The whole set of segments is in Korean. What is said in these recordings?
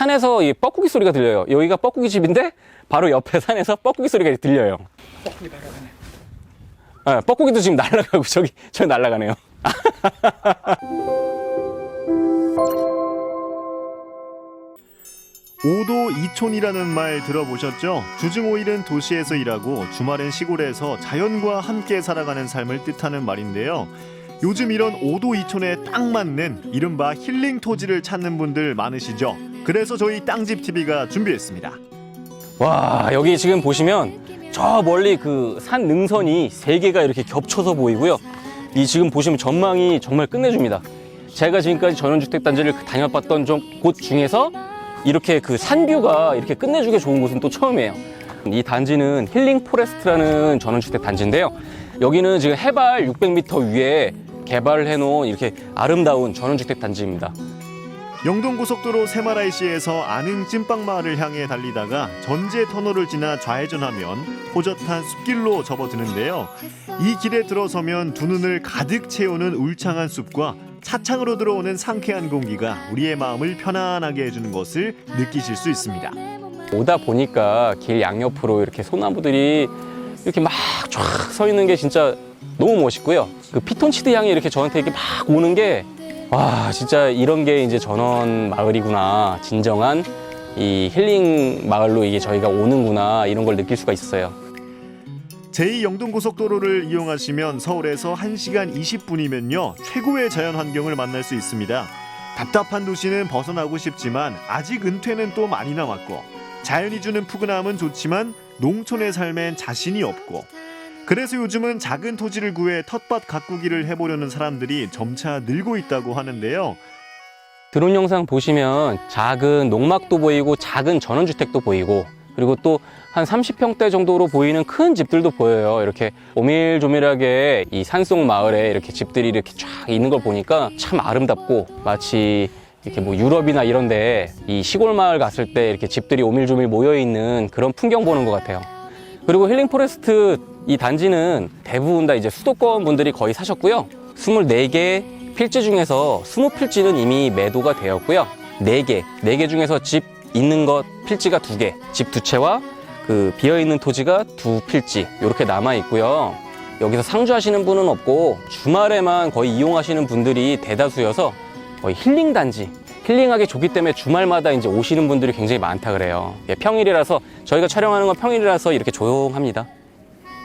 산에서 이 뻐꾸기 소리가 들려요. 여기가 뻐꾸기 집인데 바로 옆에 산에서 뻐꾸기 소리가 들려요. 뻐꾸기 날아가네. 아, 뻐꾸기도 지금 날아가고 저기 저기 날아가네요. 오도 이촌이라는 말 들어보셨죠? 주중 5일은 도시에서 일하고 주말엔 시골에서 자연과 함께 살아가는 삶을 뜻하는 말인데요. 요즘 이런 오도 이촌에 딱 맞는 이른바 힐링 토지를 찾는 분들 많으시죠? 그래서 저희 땅집 TV가 준비했습니다. 와 여기 지금 보시면 저 멀리 그 산 능선이 세 개가 이렇게 겹쳐서 보이고요. 이 지금 보시면 전망이 정말 끝내줍니다. 제가 지금까지 전원주택 단지를 다녀봤던 좀 곳 중에서 이렇게 그 산뷰가 이렇게 끝내주게 좋은 곳은 또 처음이에요. 이 단지는 힐링 포레스트라는 전원주택 단지인데요. 여기는 지금 해발 600m 위에 개발을 해놓은 이렇게 아름다운 전원주택 단지입니다. 영동고속도로 세마라이시에서 안흥 찐빵마을을 향해 달리다가 전제 터널을 지나 좌회전하면 호젓한 숲길로 접어드는데요. 이 길에 들어서면 두 눈을 가득 채우는 울창한 숲과 차창으로 들어오는 상쾌한 공기가 우리의 마음을 편안하게 해주는 것을 느끼실 수 있습니다. 오다 보니까 길 양옆으로 이렇게 소나무들이 이렇게 막 쫙 서 있는 게 진짜 너무 멋있고요. 그 피톤치드 향이 이렇게 저한테 이렇게 막 오는 게 와, 진짜 이런 게 이제 전원 마을이구나. 진정한 이 힐링 마을로 이게 저희가 오는구나. 이런 걸 느낄 수가 있었어요. 제2 영동고속도로를 이용하시면 서울에서 1시간 20분이면요 최고의 자연 환경을 만날 수 있습니다. 답답한 도시는 벗어나고 싶지만 아직 은퇴는 또 많이 남았고 자연이 주는 푸근함은 좋지만 농촌의 삶엔 자신이 없고 그래서 요즘은 작은 토지를 구해 텃밭 가꾸기를 해보려는 사람들이 점차 늘고 있다고 하는데요. 드론 영상 보시면 작은 농막도 보이고 작은 전원주택도 보이고 그리고 또 한 30평대 정도로 보이는 큰 집들도 보여요. 이렇게 오밀조밀하게 이 산속 마을에 이렇게 집들이 이렇게 쫙 있는 걸 보니까 참 아름답고 마치 이렇게 뭐 유럽이나 이런데 이 시골 마을 갔을 때 이렇게 집들이 오밀조밀 모여 있는 그런 풍경 보는 것 같아요. 그리고 힐링 포레스트 이 단지는 대부분 다 이제 수도권 분들이 거의 사셨고요. 24개 필지 중에서 20필지는 이미 매도가 되었고요. 4개, 4개 중에서 집 있는 것 필지가 2개, 집두 채와 그 비어있는 토지가 두 필지 이렇게 남아 있고요. 여기서 상주하시는 분은 없고 주말에만 거의 이용하시는 분들이 대다수여서 거의 힐링 단지 힐링하기 좋기 때문에 주말마다 이제 오시는 분들이 굉장히 많다 그래요. 예, 평일이라서 저희가 촬영하는 건 평일이라서 이렇게 조용합니다.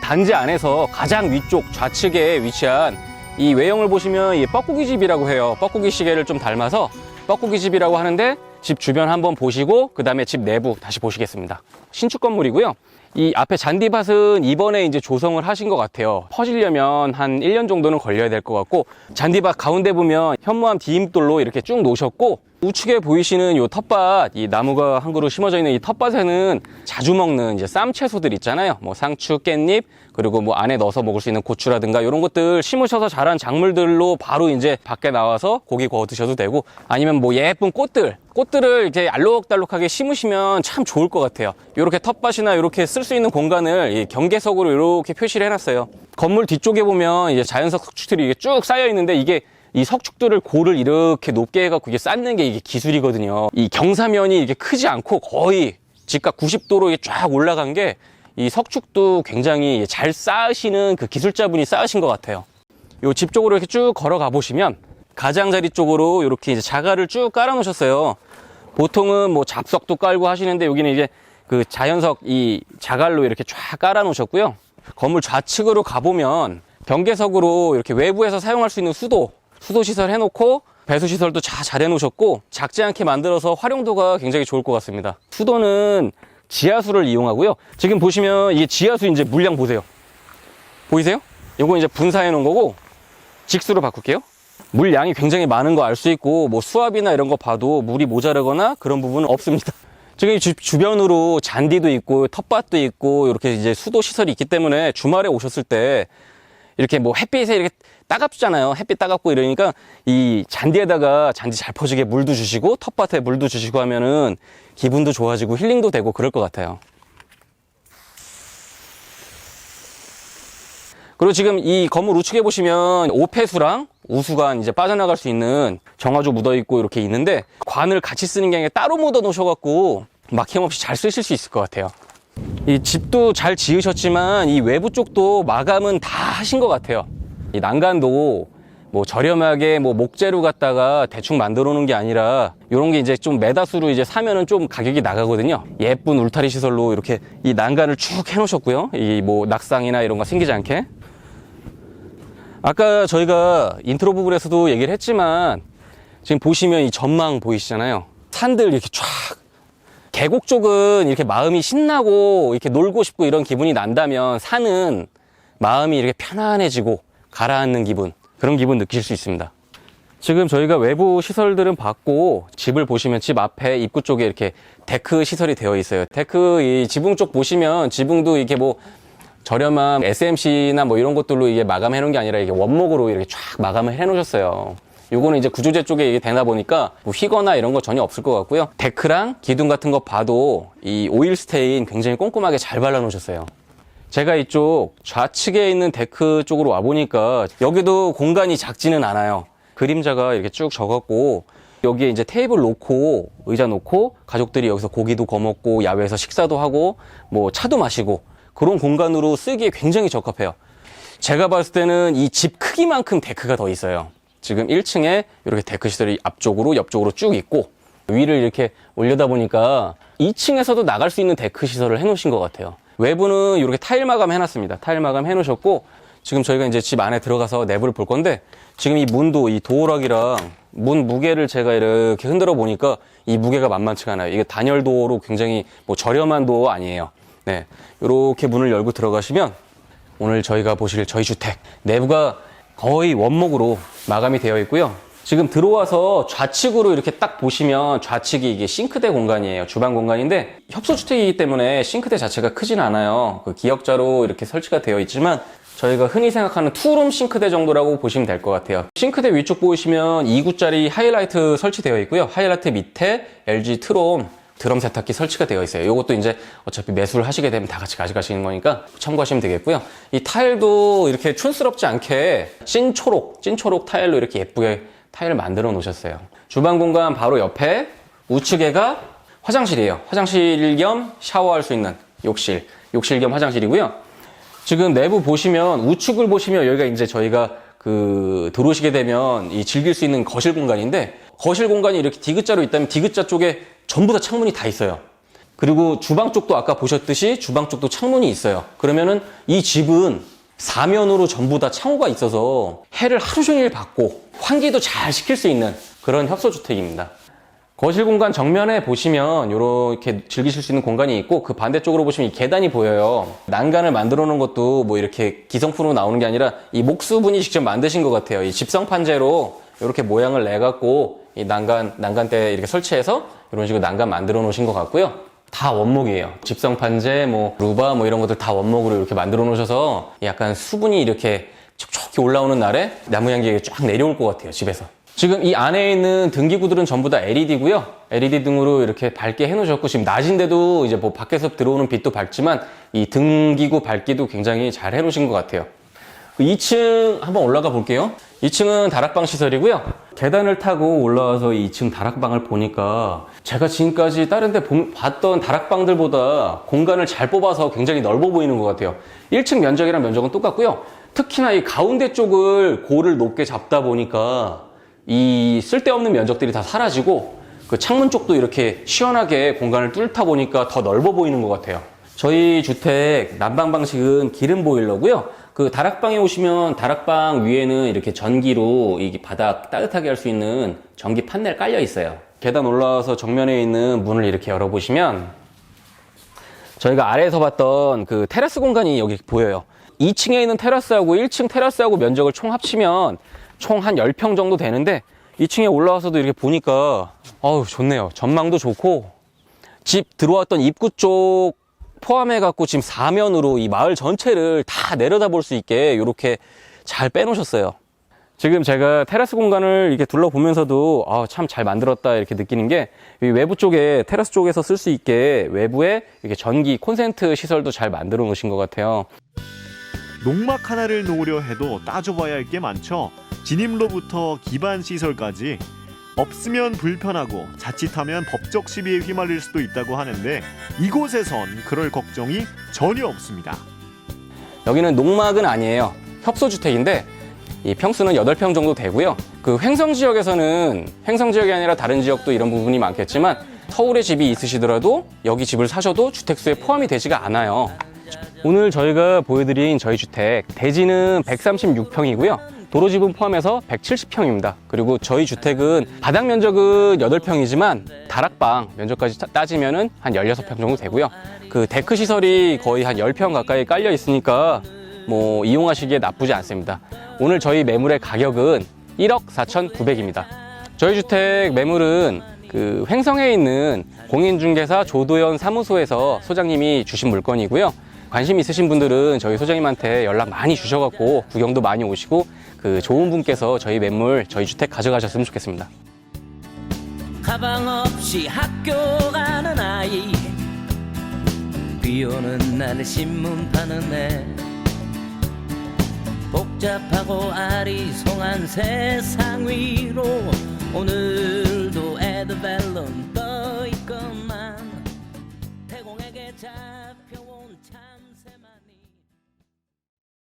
단지 안에서 가장 위쪽 좌측에 위치한 이 외형을 보시면 이 뻐꾸기 집이라고 해요. 뻐꾸기 시계를 좀 닮아서 뻐꾸기 집이라고 하는데 집 주변 한번 보시고 그 다음에 집 내부 다시 보시겠습니다. 신축 건물이고요. 이 앞에 잔디밭은 이번에 이제 조성을 하신 것 같아요. 퍼지려면 한 1년 정도는 걸려야 될 것 같고 잔디밭 가운데 보면 현무암 디임돌로 이렇게 쭉 놓으셨고 우측에 보이시는 이 텃밭, 이 나무가 한 그루 심어져 있는 이 텃밭에는 자주 먹는 이제 쌈 채소들 있잖아요. 뭐 상추, 깻잎, 그리고 뭐 안에 넣어서 먹을 수 있는 고추라든가 이런 것들 심으셔서 자란 작물들로 바로 이제 밖에 나와서 고기 구워 드셔도 되고 아니면 뭐 예쁜 꽃들, 꽃들을 이제 알록달록하게 심으시면 참 좋을 것 같아요. 이렇게 텃밭이나 이렇게 쓸 수 있는 공간을 이 경계석으로 이렇게 표시를 해놨어요. 건물 뒤쪽에 보면 이제 자연석 석축들이 이게 쭉 쌓여 있는데 이게 이 석축들을 고를 이렇게 높게 해갖고 이게 쌓는 게 이게 기술이거든요. 이 경사면이 이렇게 크지 않고 거의 직각 90도로 이게 쫙 올라간 게 이 석축도 굉장히 잘 쌓으시는 그 기술자분이 쌓으신 것 같아요. 요 집 쪽으로 이렇게 쭉 걸어가 보시면 가장자리 쪽으로 이렇게 이제 자갈을 쭉 깔아 놓으셨어요. 보통은 뭐 잡석도 깔고 하시는데 여기는 이제 그 자연석 이 자갈로 이렇게 쫙 깔아 놓으셨고요. 건물 좌측으로 가보면 경계석으로 이렇게 외부에서 사용할 수 있는 수도, 수도 시설 해놓고 배수 시설도 다잘 해놓으셨고 작지 않게 만들어서 활용도가 굉장히 좋을 것 같습니다. 수도는 지하수를 이용하고요. 지금 보시면 이게 지하수 이제 물량 보세요. 보이세요? 요거 이제 분사해 놓은 거고 직수로 바꿀게요. 물량이 굉장히 많은 거 알 수 있고 뭐 수압이나 이런 거 봐도 물이 모자르거나 그런 부분은 없습니다. 지금 이 주, 주변으로 잔디도 있고 텃밭도 있고 이렇게 이제 수도 시설이 있기 때문에 주말에 오셨을 때 이렇게 뭐 햇빛에 이렇게 따갑잖아요. 햇빛 따갑고 이러니까 이 잔디에다가 잔디 잘 퍼지게 물도 주시고 텃밭에 물도 주시고 하면은 기분도 좋아지고 힐링도 되고 그럴 것 같아요. 그리고 지금 이 건물 우측에 보시면 오폐수랑 우수관 이제 빠져나갈 수 있는 정화조 묻어 있고 이렇게 있는데 관을 같이 쓰는 게 아니라 따로 묻어 놓으셔갖고 막힘없이 잘 쓰실 수 있을 것 같아요. 이 집도 잘 지으셨지만 이 외부 쪽도 마감은 다 하신 것 같아요. 이 난간도 뭐 저렴하게 뭐 목재로 갖다가 대충 만들어 놓은 게 아니라 이런 게 이제 좀 매다수로 이제 사면은 좀 가격이 나가거든요. 예쁜 울타리 시설로 이렇게 이 난간을 쭉 해놓으셨고요. 이 뭐 낙상이나 이런 거 생기지 않게. 아까 저희가 인트로 부분에서도 얘기를 했지만 지금 보시면 이 전망 보이시잖아요. 산들 이렇게 쫙 계곡 쪽은 이렇게 마음이 신나고 이렇게 놀고 싶고 이런 기분이 난다면 산은 마음이 이렇게 편안해지고 가라앉는 기분 그런 기분 느끼실 수 있습니다. 지금 저희가 외부 시설들은 봤고 집을 보시면 집 앞에 입구 쪽에 이렇게 데크 시설이 되어 있어요. 데크 이 지붕 쪽 보시면 지붕도 이렇게 뭐 저렴한 SMC나 뭐 이런 것들로 이게 마감해 놓은 게 아니라 이게 원목으로 이렇게 쫙 마감을 해 놓으셨어요. 요거는 이제 구조재 쪽에 이게 되나 보니까 뭐 휘거나 이런 거 전혀 없을 것 같고요. 데크랑 기둥 같은 거 봐도 이 오일 스테인 굉장히 꼼꼼하게 잘 발라 놓으셨어요. 제가 이쪽 좌측에 있는 데크 쪽으로 와 보니까 여기도 공간이 작지는 않아요. 그림자가 이렇게 쭉 적었고 여기에 이제 테이블 놓고 의자 놓고 가족들이 여기서 고기도 구워 먹고 야외에서 식사도 하고 뭐 차도 마시고 그런 공간으로 쓰기에 굉장히 적합해요. 제가 봤을 때는 이 집 크기만큼 데크가 더 있어요. 지금 1층에 이렇게 데크 시설이 앞쪽으로 옆쪽으로 쭉 있고 위를 이렇게 올려다 보니까 2층에서도 나갈 수 있는 데크 시설을 해놓으신 것 같아요. 외부는 이렇게 타일 마감 해놨습니다. 타일 마감 해놓으셨고 지금 저희가 이제 집 안에 들어가서 내부를 볼 건데 지금 이 문도 이 도어락이랑 문 무게를 제가 이렇게 흔들어 보니까 이 무게가 만만치가 않아요. 이게 단열 도어로 굉장히 뭐 저렴한 도어 아니에요. 네, 이렇게 문을 열고 들어가시면 오늘 저희가 보실 저희 주택 내부가 거의 원목으로 마감이 되어 있고요. 지금 들어와서 좌측으로 이렇게 딱 보시면 좌측이 이게 싱크대 공간이에요. 주방 공간인데 협소주택이기 때문에 싱크대 자체가 크진 않아요. 그 기역자로 이렇게 설치가 되어 있지만 저희가 흔히 생각하는 투룸 싱크대 정도라고 보시면 될 것 같아요. 싱크대 위쪽 보시면 2구짜리 하이라이트 설치되어 있고요. 하이라이트 밑에 LG 트롬 드럼 세탁기 설치가 되어 있어요. 이것도 이제 어차피 매수를 하시게 되면 다 같이 가져가시는 거니까 참고하시면 되겠고요. 이 타일도 이렇게 촌스럽지 않게 찐초록, 찐초록 타일로 이렇게 예쁘게 타일을 만들어 놓으셨어요. 주방 공간 바로 옆에 우측에가 화장실이에요. 화장실 겸 샤워할 수 있는 욕실, 욕실 겸 화장실이고요. 지금 내부 보시면 우측을 보시면 여기가 이제 저희가 그 들어오시게 되면 이 즐길 수 있는 거실 공간인데 거실 공간이 이렇게 디귿자로 있다면 디귿자 쪽에 전부 다 창문이 다 있어요. 그리고 주방 쪽도 아까 보셨듯이 주방 쪽도 창문이 있어요. 그러면은 이 집은 사면으로 전부 다 창호가 있어서 해를 하루 종일 받고 환기도 잘 시킬 수 있는 그런 협소주택입니다. 거실 공간 정면에 보시면 이렇게 즐기실 수 있는 공간이 있고 그 반대쪽으로 보시면 이 계단이 보여요. 난간을 만들어 놓은 것도 뭐 이렇게 기성품으로 나오는 게 아니라 이 목수분이 직접 만드신 것 같아요. 이 집성 판재로 이렇게 모양을 내 갖고 이 난간 난간대 이렇게 설치해서 이런 식으로 난간 만들어 놓으신 것 같고요. 다 원목이에요. 집성 판재, 뭐 루바 뭐 이런 것들 다 원목으로 이렇게 만들어 놓으셔서 약간 수분이 이렇게 촉촉히 올라오는 날에 나무 향기가 쫙 내려올 것 같아요. 집에서. 지금 이 안에 있는 등기구들은 전부 다 LED고요. LED 등으로 이렇게 밝게 해놓으셨고 지금 낮인데도 이제 뭐 밖에서 들어오는 빛도 밝지만 이 등기구 밝기도 굉장히 잘 해놓으신 것 같아요. 2층 한번 올라가 볼게요. 2층은 다락방 시설이고요. 계단을 타고 올라와서 2층 다락방을 보니까 제가 지금까지 다른 데 본- 봤던 다락방들보다 공간을 잘 뽑아서 굉장히 넓어 보이는 것 같아요. 1층 면적이랑 면적은 똑같고요. 특히나 이 가운데 쪽을 고를 높게 잡다 보니까 이 쓸데없는 면적들이 다 사라지고 그 창문 쪽도 이렇게 시원하게 공간을 뚫다 보니까 더 넓어 보이는 것 같아요. 저희 주택 난방 방식은 기름 보일러고요. 그 다락방에 오시면 다락방 위에는 이렇게 전기로 이 바닥 따뜻하게 할 수 있는 전기 판넬 깔려 있어요. 계단 올라와서 정면에 있는 문을 이렇게 열어보시면 저희가 아래에서 봤던 그 테라스 공간이 여기 보여요. 2층에 있는 테라스하고 1층 테라스하고 면적을 총 합치면 총 한 10평 정도 되는데 2층에 올라와서도 이렇게 보니까 어우 좋네요. 전망도 좋고 집 들어왔던 입구 쪽 포함해 갖고 지금 사면으로 이 마을 전체를 다 내려다 볼 수 있게 이렇게 잘 빼놓으셨어요. 지금 제가 테라스 공간을 이렇게 둘러보면서도 아, 참 잘 만들었다 이렇게 느끼는 게이 외부 쪽에 테라스 쪽에서 쓸 수 있게 외부에 이렇게 전기 콘센트 시설도 잘 만들어 놓으신 것 같아요. 농막 하나를 놓으려 해도 따져봐야 할 게 많죠. 진입로부터 기반 시설까지 없으면 불편하고 자칫하면 법적 시비에 휘말릴 수도 있다고 하는데 이곳에선 그럴 걱정이 전혀 없습니다. 여기는 농막은 아니에요. 협소주택인데 이 평수는 8평 정도 되고요. 그 횡성 지역에서는 횡성 지역이 아니라 다른 지역도 이런 부분이 많겠지만 서울에 집이 있으시더라도 여기 집을 사셔도 주택수에 포함이 되지가 않아요. 오늘 저희가 보여드린 저희 주택 대지는 136평이고요. 도로집은 포함해서 170평입니다. 그리고 저희 주택은 바닥 면적은 8평이지만 다락방 면적까지 따- 따지면은 한 16평 정도 되고요. 그 데크 시설이 거의 한 10평 가까이 깔려 있으니까 뭐 이용하시기에 나쁘지 않습니다. 오늘 저희 매물의 가격은 1억 4,900입니다. 저희 주택 매물은 그 횡성에 있는 공인중개사 조도현 사무소에서 소장님이 주신 물건이고요. 관심 있으신 분들은 저희 소장님한테 연락 많이 주셔갖고 구경도 많이 오시고 그 좋은 분께서 저희 매물 저희 주택 가져가셨으면 좋겠습니다. 가방 없이 학교 가는 아이 비 오는 날 신문 파는 애 복잡하고 아리송한 세상 위로 오늘도 에드벨론